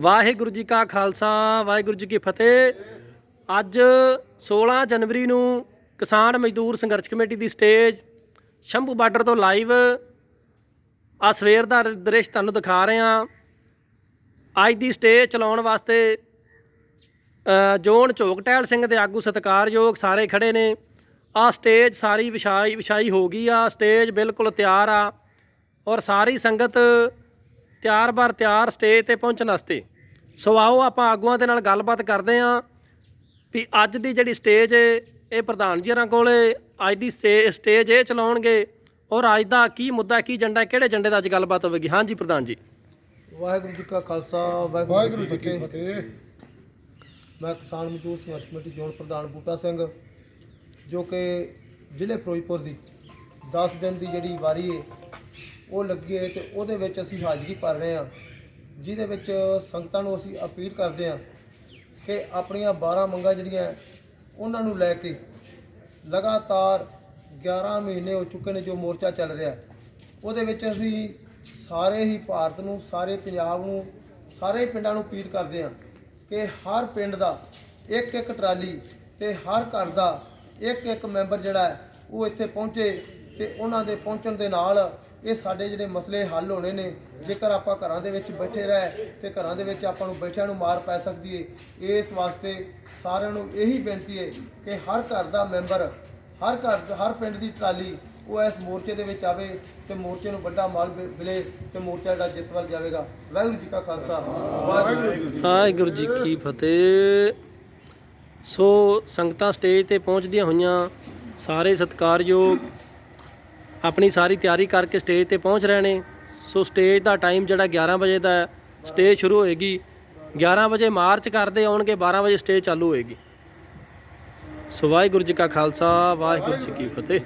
ਵਾਹਿਗੁਰੂ ਜੀ ਕਾ ਖਾਲਸਾ, ਵਾਹਿਗੁਰੂ ਜੀ ਕੀ ਫਤਿਹ। ਅੱਜ 16 ਜਨਵਰੀ ਨੂੰ ਕਿਸਾਨ ਮਜ਼ਦੂਰ ਸੰਘਰਸ਼ ਕਮੇਟੀ ਦੀ ਸਟੇਜ ਸ਼ੰਭੂ ਬਾਰਡਰ ਤੋਂ ਲਾਈਵ। ਆ ਸਵੇਰ ਦਾ ਦ੍ਰਿਸ਼ ਤੁਹਾਨੂੰ ਦਿਖਾ ਰਹੇ ਹਾਂ। ਅੱਜ ਦੀ ਸਟੇਜ ਚਲਾਉਣ ਵਾਸਤੇ ਜੋਨ ਝੋਕਟੈਲ ਸਿੰਘ ਦੇ ਆਗੂ ਸਤਿਕਾਰਯੋਗ ਸਾਰੇ ਖੜੇ ਨੇ। ਆ ਸਟੇਜ ਸਾਰੀ ਵਿਛਾਈ ਵਿਛਾਈ ਹੋ ਗਈ ਆ। ਸਟੇਜ ਬਿਲਕੁਲ ਤਿਆਰ ਆ ਔਰ ਸਾਰੀ ਸੰਗਤ ਤਿਆਰ ਬਰ ਤਿਆਰ ਸਟੇਜ ਤੇ ਪਹੁੰਚਣ ਵਾਸਤੇ ਸੋ ਆਓ ਆਪਾਂ ਆਗੂਆਂ ਦੇ ਨਾਲ ਗੱਲਬਾਤ ਕਰਦੇ ਆਂ ਵੀ ਅੱਜ ਦੀ ਜਿਹੜੀ ਸਟੇਜ ਏ ਇਹ ਪ੍ਰਧਾਨ ਜੀ ਹੋਰਾਂ ਕੋਲੇ ਅੱਜ ਦੀ ਸਟੇ- ਸਟੇਜ ਇਹ ਚਲਾਉਣਗੇ। ਔਰ ਅੱਜ ਦਾ ਕੀ ਮੁੱਦਾ ਕੀ ਏਜੰਡਾ ਕਿਹੜੇ ਏਜੰਡੇ ਦਾ ਅੱਜ ਗੱਲਬਾਤ ਹੋਵੇਗੀ? ਹਾਂਜੀ ਪ੍ਰਧਾਨ ਜੀ। ਵਾਹਿਗੁਰੂ ਜੀ ਕਾ ਖਾਲਸਾ ਵਾਹਿਗੁਰੂ ਜੀ ਕੀ ਫਤਿਹ। ਫਤਿਹ। ਮੈਂ ਕਿਸਾਨ ਮਜ਼ਦੂਰ ਸੰਘਰਸ਼ ਕਮੇਟੀ ਜੋਨ ਪ੍ਰਧਾਨ ਬੂਟਾ ਸਿੰਘ ਜੋ ਕਿ ਜ਼ਿਲ੍ਹੇ ਫਿਰੋਜ਼ਪੁਰ ਦੀ 10 ਦਿਨ ਦੀ ਜਿਹੜੀ ਵਾਰੀ ਹੈ ਉਹ ਲੱਗੀ ਹੈ ਤੇ ਉਹਦੇ ਵਿੱਚ ਅਸੀਂ ਹਾਜ਼ਰੀ ਭਰ ਰਹੇ ਹਾਂ। ਜਿਹਦੇ ਵਿੱਚ ਸੰਗਤਾਂ ਨੂੰ ਅਸੀਂ ਅਪੀਲ ਕਰਦੇ ਹਾਂ ਕਿ ਆਪਣੀਆਂ 12 ਮੰਗਾਂ ਜਿਹੜੀਆਂ ਉਹਨਾਂ ਨੂੰ ਲੈ ਕੇ ਲਗਾਤਾਰ 11 ਮਹੀਨੇ ਹੋ ਚੁੱਕੇ ਨੇ ਜੋ ਮੋਰਚਾ ਚੱਲ ਰਿਹਾ। ਉਹਦੇ ਵਿੱਚ ਅਸੀਂ ਸਾਰੇ ਹੀ ਭਾਰਤ ਨੂੰ, ਸਾਰੇ ਪੰਜਾਬ ਨੂੰ, ਸਾਰੇ ਪਿੰਡਾਂ ਨੂੰ ਅਪੀਲ ਕਰਦੇ ਹਾਂ ਕਿ ਹਰ ਪਿੰਡ ਦਾ ਇੱਕ ਇੱਕ ਟਰਾਲੀ ਤੇ ਹਰ ਘਰ ਦਾ ਇੱਕ ਇੱਕ ਮੈਂਬਰ ਜਿਹੜਾ ਹੈ ਉਹ ਇੱਥੇ ਪਹੁੰਚੇ। ਤੇ ਉਹਨਾਂ ਦੇ ਪਹੁੰਚਣ ਦੇ ਨਾਲ ਇਹ ਸਾਡੇ ਜਿਹੜੇ ਮਸਲੇ ਹੱਲ ਹੋਣੇ ਨੇ, ਜੇਕਰ ਆਪਾਂ ਘਰਾਂ ਦੇ ਵਿੱਚ ਬੈਠੇ ਰਹਿ ਤੇ ਘਰਾਂ ਦੇ ਵਿੱਚ ਆਪਾਂ ਨੂੰ ਬੈਠਿਆਂ ਨੂੰ ਮਾਰ ਪੈ ਸਕਦੀ ਏ, ਇਸ ਵਾਸਤੇ ਸਾਰਿਆਂ ਨੂੰ ਇਹੀ ਬੇਨਤੀ ਹੈ ਕਿ ਹਰ ਘਰ ਦਾ ਮੈਂਬਰ, ਹਰ ਘਰ ਹਰ ਪਿੰਡ ਦੀ ਟਰਾਲੀ, ਉਹ ਇਸ ਮੋਰਚੇ ਦੇ ਵਿੱਚ ਆਵੇ ਤੇ ਮੋਰਚੇ ਨੂੰ ਵੱਡਾ ਮਾਲ ਮਿ- ਮਿਲੇ ਤੇ ਮੋਰਚਾ ਜਿਹੜਾ ਜਿੱਤ ਵੱਲ ਜਾਵੇਗਾ। ਵਾਹਿਗੁਰੂ ਜੀ ਕਾ ਖਾਲਸਾ। ਵਾਹਿਗੁਰੂ ਜੀ ਵਾਹਿਗੁਰੂ ਜੀ ਕੀ ਫਤਿਹ। ਸੋ ਸੰਗਤਾਂ ਸਟੇਜ ਤੇ ਪਹੁੰਚਦੀਆਂ ਹੋਈਆਂ। ਸਾਰੇ ਸਤਿਕਾਰਯੋਗ ਆਪਣੀ ਸਾਰੀ ਤਿਆਰੀ ਕਰਕੇ ਸਟੇਜ ਤੇ ਪਹੁੰਚ ਰਹੇ ਨੇ। ਸੋ ਸਟੇਜ ਦਾ ਟਾਈਮ ਜਿਹੜਾ 11 ਵਜੇ ਦਾ ਹੈ। ਸਟੇਜ ਸ਼ੁਰੂ ਹੋਏਗੀ। 11 ਵਜੇ ਮਾਰਚ ਕਰਦੇ ਆਉਣਗੇ 12 ਵਜੇ ਸਟੇਜ ਚਾਲੂ ਹੋਏਗੀ। ਸੋ ਵਾਹਿਗੁਰੂ ਜੀ ਕਾ ਖਾਲਸਾ, ਵਾਹਿਗੁਰੂ ਜੀ ਕੀ ਫਤਿਹ।